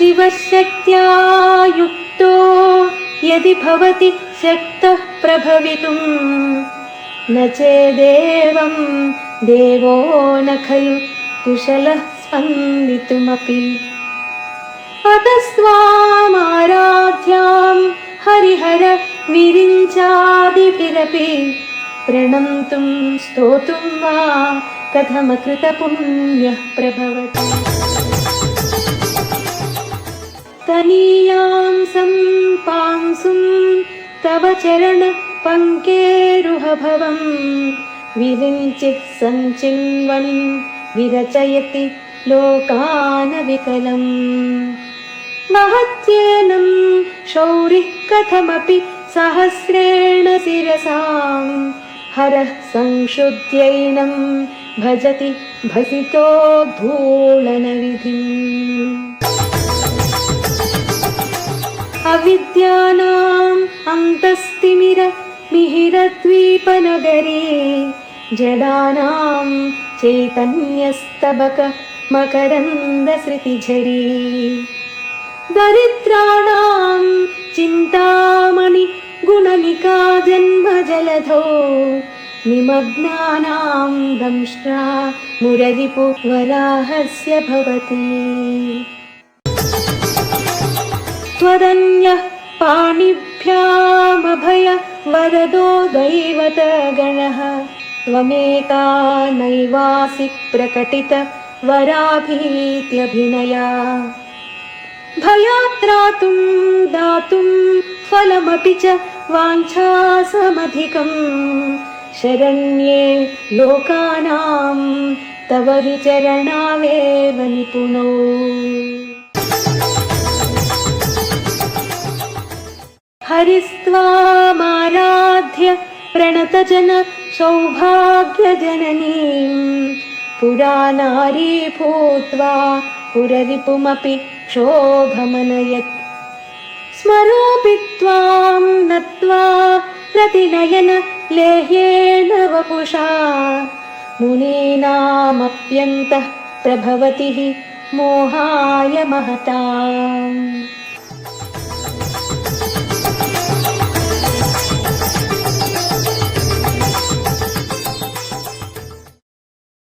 शिवशक्त्या युक्तो यदि भवति शक्तः प्रभवितुम् न चेदेवं देवो न खलु कुशलः स्पन्दितुमपि अतस्त्वामाराध्यां हरिहर विरिञ्चादिभिरपि प्रणन्तुं स्तोतुं वा कथमकृतपुण्यः प्रभवति तनीयां सम्पांसुं तव चरणपङ्केरुहभवम् विरिञ्चिः सञ्चिन्वन् विरचयति लोकानविकलम्। महत्येनं शौरिः कथमपि सहस्रेण शिरसां। हरः संशुद्ध्यैनं भजति भसितो धूलनविधिम् अविद्यानाम् अन्तस्तिमिर मिहिरद्वीपनगरे जडानां चैतन्यस्तबक मकरन्दसृतिझरी। दरिद्राणां चिन्तामणि गुणनिका जन्मजलधौ निमग्नानां दंष्ट्रा मुररिपु वराहस्य भवति त्वदन्यः पाणिभ्यामभय वरदो दैवतगणः त्वमेका नैवासि प्रकटित वराभीत्यभिनया। भयात्रातुं दातुं फलमपि च वाञ्छासमधिकम्। शरण्ये लोकानां तव विचरणावेव निपुणो हरिस्त्वामाराध्य प्रणतजन सौभाग्यजननीम् पुरानारी भूत्वा पुररिपुमपि क्षोभमनयत्। स्मरोऽपि त्वां नत्वा प्रतिनयन लेह्येन वपुषा। मुनीनामप्यन्तः प्रभवति हि मोहाय महताम्